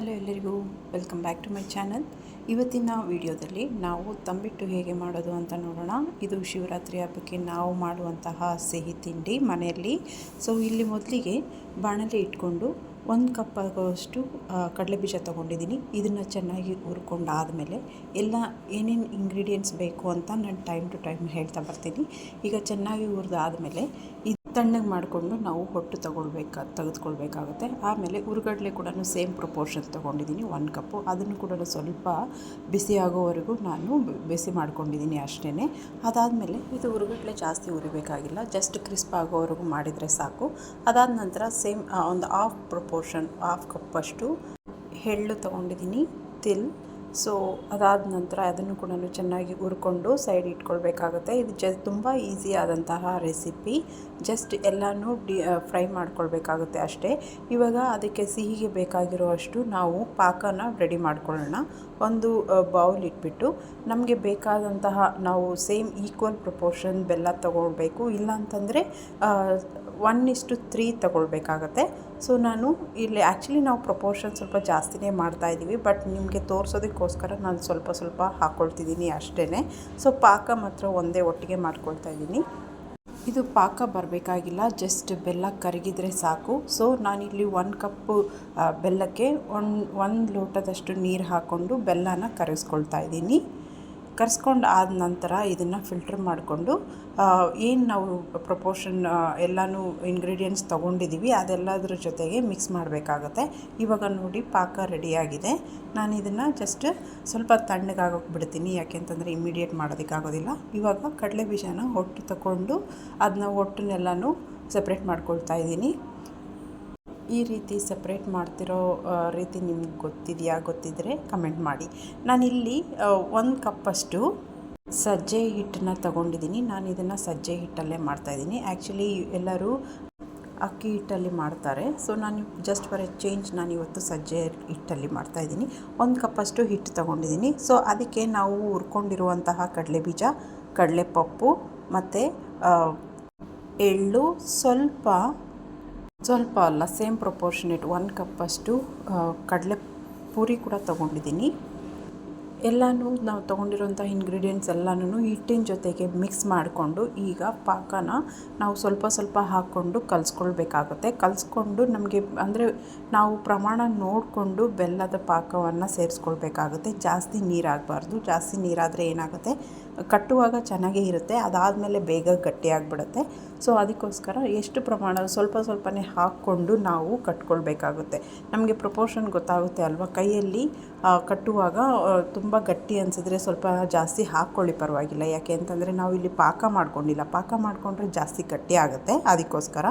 Hello ಎಲ್ಲರಿಗೂ welcome back to my channel. ಇವತ್ತಿನ ವಿಡಿಯೋದಲ್ಲಿ ನಾವು ತಂಬಿಟ್ಟು ಹೇಗೆ ಮಾಡೋದು ಅಂತ ನೋಡೋಣ. ಇದು ಶಿವರಾತ್ರಿ ಹಬ್ಬಕ್ಕೆ ನಾವು ಮಾಡುವಂತಹ ಸಿಹಿ ತಿಂಡಿ ಮನೆಯಲ್ಲಿ. ಸೊ ಇಲ್ಲಿ ಮೊದಲಿಗೆ ಬಾಣಲೆ ಇಟ್ಕೊಂಡು ಒಂದು ಕಪ್ ಕಡಲೆ ಬೀಜ ತೊಗೊಂಡಿದ್ದೀನಿ. ಇದನ್ನು ಚೆನ್ನಾಗಿ ಹುರ್ಕೊಂಡಾದಮೇಲೆ ಎಲ್ಲ ಏನೇನು ಇಂಗ್ರೀಡಿಯೆಂಟ್ಸ್ ಬೇಕು ಅಂತ ನಾನು ಟೈಮ್ ಟು ಟೈಮ್ ಹೇಳ್ತಾ ಬರ್ತೀನಿ. ಈಗ ಚೆನ್ನಾಗಿ ಹುರಿದಾದ್ಮೇಲೆ ತಣ್ಣಗೆ ಮಾಡಿಕೊಂಡು ನಾವು ಹೊಟ್ಟು ತಗೊಳ್ಬೇಕಾ, ತೆಗೆದುಕೊಳ್ಬೇಕಾಗುತ್ತೆ. ಆಮೇಲೆ ಉರುಗಡ್ಲೆ ಕೂಡ ಸೇಮ್ ಪ್ರಪೋರ್ಷನ್ ತೊಗೊಂಡಿದ್ದೀನಿ, ಒನ್ ಕಪ್ಪು. ಅದನ್ನು ಕೂಡ ಸ್ವಲ್ಪ ಬಿಸಿ ಆಗೋವರೆಗೂ ನಾನು ಬಿಸಿ ಮಾಡ್ಕೊಂಡಿದ್ದೀನಿ ಅಷ್ಟೇ ಅದಾದಮೇಲೆ ಇದು ಉರುಗಡಲೆ ಜಾಸ್ತಿ ಉರಿಬೇಕಾಗಿಲ್ಲ ಜಸ್ಟ್ ಕ್ರಿಸ್ಪ್ ಆಗೋವರೆಗೂ ಮಾಡಿದರೆ ಸಾಕು. ಅದಾದ ನಂತರ ಸೇಮ್ ಒಂದು ಹಾಫ್ ಪ್ರಪೋರ್ಷನ್, ಹಾಫ್ ಕಪ್ಪಷ್ಟು ಎಳ್ಳು ತೊಗೊಂಡಿದ್ದೀನಿ, ತಿಲ್. ಸೊ ಅದಾದ ನಂತರ ಅದನ್ನು ಕೂಡ ಚೆನ್ನಾಗಿ ಹುರ್ಕೊಂಡು ಸೈಡ್ ಇಟ್ಕೊಳ್ಬೇಕಾಗುತ್ತೆ. ಇದು ಜ, ತುಂಬ ಈಸಿ ಆದಂತಹ ರೆಸಿಪಿ ಜಸ್ಟ್ ಎಲ್ಲನೂ ಡಿ ಫ್ರೈ ಮಾಡ್ಕೊಳ್ಬೇಕಾಗುತ್ತೆ ಅಷ್ಟೇ. ಇವಾಗ ಅದಕ್ಕೆ ಸಿಹಿಗೆ ಬೇಕಾಗಿರೋ ಅಷ್ಟು ನಾವು ಪಾಕನ ರೆಡಿ ಮಾಡ್ಕೊಳ್ಳೋಣ. ಒಂದು ಬೌಲ್ ಇಟ್ಬಿಟ್ಟು ನಮಗೆ ಬೇಕಾದಂತಹ ನಾವು ಸೇಮ್ ಈಕ್ವಲ್ ಪ್ರಪೋರ್ಷನ್ ಬೆಲ್ಲ ತೊಗೊಳ್ಬೇಕು. ಇಲ್ಲ ಅಂತಂದರೆ ಒನ್ ಇಷ್ಟು ತ್ರೀ ತಗೊಳ್ಬೇಕಾಗತ್ತೆ. ಸೊ ನಾನು ಇಲ್ಲಿ ಆ್ಯಕ್ಚುಲಿ ನಾವು ಪ್ರಪೋರ್ಷನ್ ಸ್ವಲ್ಪ ಜಾಸ್ತಿನೇ ಮಾಡ್ತಾ ಇದ್ದೀವಿ ಬಟ್ ನಿಮಗೆ ತೋರಿಸೋದಕ್ಕೋಸ್ಕರ ನಾನು ಸ್ವಲ್ಪ ಸ್ವಲ್ಪ ಹಾಕ್ಕೊಳ್ತಿದ್ದೀನಿ ಅಷ್ಟೇ ಸೊ ಪಾಕ ಮಾತ್ರ ಒಂದೇ ಒಟ್ಟಿಗೆ ಮಾಡ್ಕೊಳ್ತಾ ಇದ್ದೀನಿ. ಇದು ಪಾಕ ಬರಬೇಕಾಗಿಲ್ಲ ಜಸ್ಟ್ ಬೆಲ್ಲ ಕರಗಿದ್ರೆ ಸಾಕು. ಸೊ ನಾನಿಲ್ಲಿ ಒಂದು ಕಪ್ಪು ಬೆಲ್ಲಕ್ಕೆ ಒನ್ ಒಂದು ಲೋಟದಷ್ಟು ನೀರು ಹಾಕ್ಕೊಂಡು ಬೆಲ್ಲನ ಕರಗಿಸ್ಕೊಳ್ತಾ ಇದ್ದೀನಿ. ಕರ್ಸ್ಕೊಂಡು ಆದ ನಂತರ ಇದನ್ನು ಫಿಲ್ಟ್ರ್ ಮಾಡಿಕೊಂಡು ಏನು ನಾವು ಪ್ರಪೋರ್ಷನ್ ಎಲ್ಲನೂ ಇಂಗ್ರೀಡಿಯೆಂಟ್ಸ್ ತೊಗೊಂಡಿದ್ದೀವಿ ಅದೆಲ್ಲದ್ರ ಜೊತೆಗೆ ಮಿಕ್ಸ್ ಮಾಡಬೇಕಾಗತ್ತೆ. ಇವಾಗ ನೋಡಿ ಪಾಕ ರೆಡಿಯಾಗಿದೆ ನಾನು ಇದನ್ನು ಜಸ್ಟ್ ಸ್ವಲ್ಪ ತಣ್ಣಗಾಗೋಕೆ ಬಿಡ್ತೀನಿ, ಯಾಕೆಂತಂದರೆ ಇಮಿಡಿಯೇಟ್ ಮಾಡೋದಕ್ಕಾಗೋದಿಲ್ಲ ಇವಾಗ ಕಡಲೆ ಬೀಜನ ಹೊಟ್ಟು ತಗೊಂಡು ಅದನ್ನ ಹೊಟ್ಟನ್ನೆಲ್ಲನೂ ಸಪ್ರೇಟ್ ಮಾಡ್ಕೊಳ್ತಾ ಇದ್ದೀನಿ ಈ ರೀತಿ ಸಪ್ರೇಟ್ ಮಾಡ್ತಿರೋ ರೀತಿ ನಿಮ್ಗೆ ಗೊತ್ತಿದೆಯಾ ಗೊತ್ತಿದ್ದರೆ ಕಮೆಂಟ್ ಮಾಡಿ. ನಾನಿಲ್ಲಿ ಒಂದು ಕಪ್ಪಷ್ಟು ಸಜ್ಜೆ ಹಿಟ್ಟನ್ನ ತಗೊಂಡಿದ್ದೀನಿ. ನಾನು ಇದನ್ನು ಸಜ್ಜೆ ಹಿಟ್ಟಲ್ಲೇ ಮಾಡ್ತಾಯಿದ್ದೀನಿ ಆ್ಯಕ್ಚುಲಿ ಎಲ್ಲರೂ ಅಕ್ಕಿ ಹಿಟ್ಟಲ್ಲಿ ಮಾಡ್ತಾರೆ. ಸೊ ನಾನು ಜಸ್ಟ್ ಫಾರ್ ಎ ಚೇಂಜ್ ನಾನು ಇವತ್ತು ಸಜ್ಜೆ ಹಿಟ್ಟಲ್ಲಿ ಮಾಡ್ತಾಯಿದ್ದೀನಿ ಒಂದು ಕಪ್ಪಷ್ಟು ಹಿಟ್ಟು ತೊಗೊಂಡಿದ್ದೀನಿ. ಸೊ ಅದಕ್ಕೆ ನಾವು ಹುರ್ಕೊಂಡಿರುವಂತಹ ಕಡಲೆ ಬೀಜ ಕಡಲೆಪಪ್ಪು ಮತ್ತು ಎಳ್ಳು ಸ್ವಲ್ಪ ಸ್ವಲ್ಪ ಅಲ್ಲ ಸೇಮ್ ಪ್ರೊಪೋರ್ಷನೇಟ್ ಒನ್ ಕಪ್ಪಷ್ಟು ಕಡಲೆ ಪೂರಿ ಕೂಡ ತೊಗೊಂಡಿದ್ದೀನಿ. ಎಲ್ಲನೂ ನಾವು ತೊಗೊಂಡಿರೋಂಥ ಇಂಗ್ರೀಡಿಯೆಂಟ್ಸ್ ಎಲ್ಲನೂ ಹಿಟ್ಟಿನ ಜೊತೆಗೆ ಮಿಕ್ಸ್ ಮಾಡಿಕೊಂಡು ಈಗ ಪಾಕನ ನಾವು ಸ್ವಲ್ಪ ಸ್ವಲ್ಪ ಹಾಕ್ಕೊಂಡು ಕಲಿಸ್ಕೊಳ್ಬೇಕಾಗುತ್ತೆ. ಕಲಿಸ್ಕೊಂಡು ನಮಗೆ ಅಂದರೆ ನಾವು ಪ್ರಮಾಣ ನೋಡಿಕೊಂಡು ಬೆಲ್ಲದ ಪಾಕವನ್ನು ಸೇರಿಸ್ಕೊಳ್ಬೇಕಾಗುತ್ತೆ. ಜಾಸ್ತಿ ನೀರಾಗಬಾರ್ದು. ಜಾಸ್ತಿ ನೀರಾದರೆ ಏನಾಗುತ್ತೆ? ಕಟ್ಟುವಾಗ ಚೆನ್ನಾಗೇ ಇರುತ್ತೆ, ಅದಾದಮೇಲೆ ಬೇಗ ಗಟ್ಟಿಯಾಗಿಬಿಡುತ್ತೆ. ಸೊ ಅದಕ್ಕೋಸ್ಕರ ಎಷ್ಟು ಪ್ರಮಾಣ ಸ್ವಲ್ಪ ಸ್ವಲ್ಪನೇ ಹಾಕ್ಕೊಂಡು ನಾವು ಕಟ್ಕೊಳ್ಬೇಕಾಗುತ್ತೆ. ನಮಗೆ ಪ್ರಪೋರ್ಷನ್ ಗೊತ್ತಾಗುತ್ತೆ ಅಲ್ವಾ? ಕೈಯಲ್ಲಿ ಕಟ್ಟುವಾಗ ತುಂಬ ಗಟ್ಟಿ ಅನಿಸಿದ್ರೆ ಸ್ವಲ್ಪ ಜಾಸ್ತಿ ಹಾಕ್ಕೊಳ್ಳಿ ಪರವಾಗಿಲ್ಲ. ಯಾಕೆ ಅಂತಂದರೆ ನಾವು ಇಲ್ಲಿ ಪಾಕ ಮಾಡ್ಕೊಂಡಿಲ್ಲ. ಪಾಕ ಮಾಡಿಕೊಂಡ್ರೆ ಜಾಸ್ತಿ ಗಟ್ಟಿ ಆಗುತ್ತೆ. ಅದಕ್ಕೋಸ್ಕರ.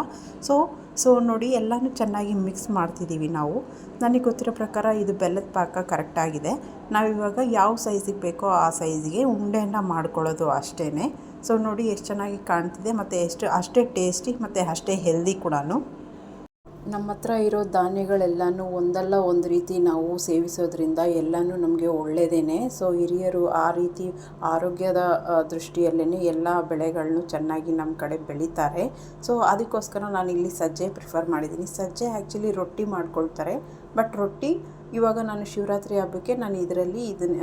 ಸೊ ಸೊ ನೋಡಿ, ಎಲ್ಲನೂ ಚೆನ್ನಾಗಿ ಮಿಕ್ಸ್ ಮಾಡ್ತಿದ್ದೀವಿ ನಾವು. ನನಗೆ ಗೊತ್ತಿರೋ ಪ್ರಕಾರ ಇದು ಬೆಲ್ಲದ ಪಾಕ ಕರೆಕ್ಟಾಗಿದೆ ನಾವಿವಾಗ ಯಾವ ಸೈಜಿಗೆ ಬೇಕೋ ಆ ಸೈಜಿಗೆ ಉಂಡೆಯನ್ನು ಮಾಡ್ಕೊಳ್ಳೋದು ಅಷ್ಟೇ ಸೊ ನೋಡಿ, ಎಷ್ಟು ಚೆನ್ನಾಗಿ ಕಾಣ್ತಿದೆ ಮತ್ತು ಎಷ್ಟು, ಅಷ್ಟೇ ಟೇಸ್ಟಿ ಮತ್ತು ಅಷ್ಟೇ ಹೆಲ್ದಿ ಕೂಡ ನಮ್ಮ ಹತ್ರ ಇರೋ ಧಾನ್ಯಗಳೆಲ್ಲನೂ ಒಂದಲ್ಲ ಒಂದು ರೀತಿ ನಾವು ಸೇವಿಸೋದ್ರಿಂದ ಎಲ್ಲನೂ ನಮಗೆ ಒಳ್ಳೆಯದೇ ಸೊ, ಹಿರಿಯರು ಆ ರೀತಿ ಆರೋಗ್ಯದ ದೃಷ್ಟಿಯಲ್ಲೇ ಎಲ್ಲ ಬೆಳೆಗಳನ್ನು ಚೆನ್ನಾಗಿ ನಮ್ಮ ಕಡೆ ಬೆಳೀತಾರೆ. ಸೊ, ಅದಕ್ಕೋಸ್ಕರ ನಾನು ಇಲ್ಲಿ ಸಜ್ಜೆ ಪ್ರಿಫರ್ ಮಾಡಿದ್ದೀನಿ. ಸಜ್ಜೆ ಆ್ಯಕ್ಚುಲಿ ರೊಟ್ಟಿ ಮಾಡ್ಕೊಳ್ತಾರೆ. ಬಟ್ ರೊಟ್ಟಿ ಇವಾಗ ನಾನು ಶಿವರಾತ್ರಿ ಹಬ್ಬಕ್ಕೆ ನಾನು ಇದರಲ್ಲಿ ಇದನ್ನ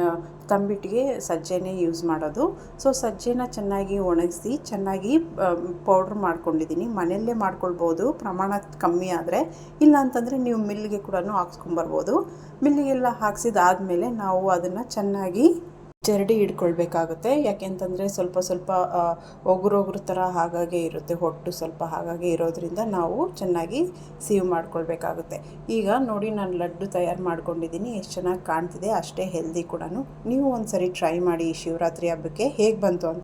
ತಂಬಿಟ್ಟಿಗೆ ಸಜ್ಜೆನೇ ಯೂಸ್ ಮಾಡೋದು. ಸೊ ಸಜ್ಜೆನ ಚೆನ್ನಾಗಿ ಒಣಗಿಸಿ, ಚೆನ್ನಾಗಿ ಪೌಡ್ರ್ ಮಾಡ್ಕೊಂಡಿದ್ದೀನಿ. ಮನೆಯಲ್ಲೇ ಮಾಡ್ಕೊಳ್ಬೋದು, ಪ್ರಮಾಣ ಕಮ್ಮಿ ಆದರೆ. ಇಲ್ಲ ಅಂತಂದರೆ ನೀವು ಮಿಲ್ಗೆ ಕೂಡ ಹಾಕ್ಸ್ಕೊಂಬರ್ಬೋದು ಮಿಲ್ಲಿಗೆಲ್ಲ ಹಾಕ್ಸಿದಾದಮೇಲೆ ನಾವು ಅದನ್ನು ಚೆನ್ನಾಗಿ ಜರಡಿ ಇಟ್ಕೊಳ್ಬೇಕಾಗುತ್ತೆ ಯಾಕೆಂತಂದರೆ ಸ್ವಲ್ಪ ಸ್ವಲ್ಪ ಒಗುರೊಗುರು ಥರ ಹಾಗಾಗೆ ಇರುತ್ತೆ. ಹೊಟ್ಟು ಸ್ವಲ್ಪ ಹಾಗಾಗಿ ಇರೋದ್ರಿಂದ ನಾವು ಚೆನ್ನಾಗಿ ಸೀವ್ ಮಾಡ್ಕೊಳ್ಬೇಕಾಗುತ್ತೆ. ಈಗ ನೋಡಿ ನಾನು ಲಡ್ಡು ತಯಾರು ಮಾಡ್ಕೊಂಡಿದ್ದೀನಿ. ಎಷ್ಟು ಚೆನ್ನಾಗಿ ಕಾಣ್ತಿದೆ. ಅಷ್ಟೇ ಹೆಲ್ದಿ ಕೂಡ ನೀವು ಒಂದು ಸರಿ ಟ್ರೈ ಮಾಡಿ ಶಿವರಾತ್ರಿ ಹಬ್ಬಕ್ಕೆ ಹೇಗೆ ಬಂತು ಅಂತ.